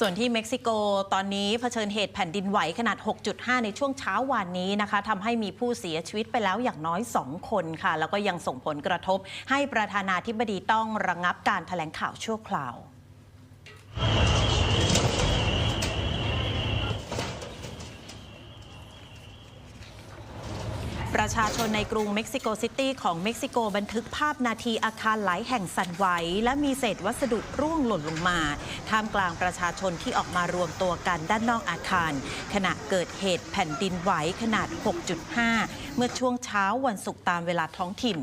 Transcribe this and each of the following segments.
ส่วนที่เม็กซิโกตอนนี้เผชิญเหตุแผ่นดินไหวขนาด 6.5 ในช่วงเช้าวานนี้นะคะทำให้มีผู้เสียชีวิตไปแล้วอย่างน้อย 2 คนค่ะ แล้วก็ยังส่งผลกระทบให้ประธานาธิบดีต้องระงงับการถแถลงข่าวชั่วคราว ประชาชนในกรุงเม็กซิโกซิตี้ของเม็กซิโกบันทึกภาพนาทีอาคารหลายแห่งสั่นไหว และมีเศษวัสดุร่วงหล่นลงมา ท่ามกลางประชาชนที่ออกมารวมตัวกันด้านนอกอาคาร ขณะเกิดเหตุแผ่นดินไหวขนาด 6.5 เมื่อช่วงเช้าวันศุกร์ตามเวลาท้องถิ่น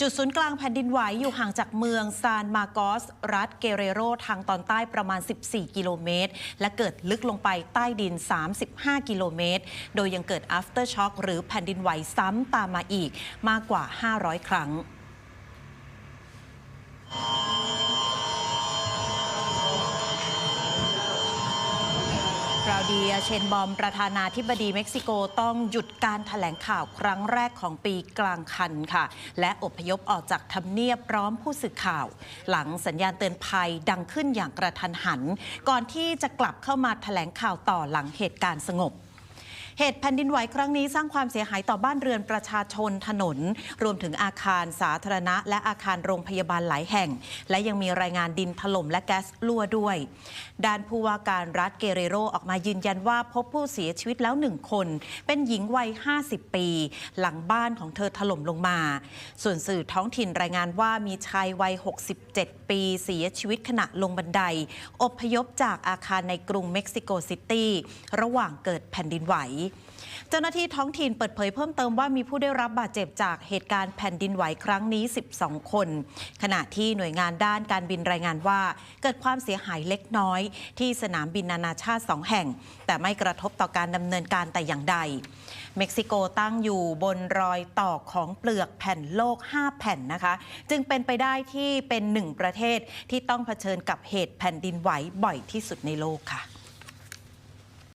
จุดศูนย์กลางแผ่นดินไหวอยู่ห่างจากเมืองซานมาโกส รัฐเกเรโรทางตอนใต้ประมาณ 14 กิโลเมตร และเกิดลึกลงไปใต้ดิน 35 กิโลเมตร โดยยังเกิด after shock หรือแผ่นดินไหวซ้ำตามมาอีกมากกว่า 500 ครั้งาวเดียเชนบอมประธานาธิบดีเม็กซิโกต้องหยุดการถแถลงข่าวครั้งแรกของปีกลางคันค่ะ และอพยพออกจากทำเนียบพร้อมผู้สื่อข่าว หลังสัญญาณเตือนภัยดังขึ้นอย่างกระทันหัน ก่อนที่จะกลับเข้ามาถแถลงข่าวต่อหลังเหตุการณ์สงบ เหตุแผ่นดินไหวครั้งนี้สร้างความเสียหายต่อบ้านเรือนประชาชนถนน รวมถึงอาคารสาธารณะ และอาคารโรงพยาบาลหลายแห่ง และยังมีรายงานดินถล่มและแก๊สรั่วด้วย ด้านผู้ว่าการรัฐเกเรโรออกมายืนยันว่าพบผู้เสียชีวิตแล้วหนึ่งคน เป็นหญิงวัย 50 ปี หลังบ้านของเธอถล่มลงมา ส่วนสื่อท้องถิ่นรายงานว่ามีชายวัย 67 ปีเสียชีวิตขณะลงบันได อพยพจากอาคารในกรุงเม็กซิโกซิตี้ระหว่างเกิดแผ่นดินไหวเจ้าหน้าที่ท้องถิ่นเปิดเผยเพิ่มเติมว่ามีผู้ได้รับบาดเจ็บจากเหตุการณ์แผ่นดินไหวครั้งนี้ 12 คน ขณะที่หน่วยงานด้านการบินรายงานว่า เกิดความเสียหายเล็กน้อย ที่สนามบินนานาชาติ 2 แห่ง แต่ไม่กระทบต่อการดำเนินการแต่อย่างใด เม็กซิโกตั้งอยู่บนรอยต่อของเปลือกแผ่นโลก 5 แผ่นนะคะ จึงเป็นไปได้ที่เป็นหนึ่งประเทศที่ต้องเผชิญกับเหตุแผ่นดินไหวบ่อยที่สุดในโลกค่ะ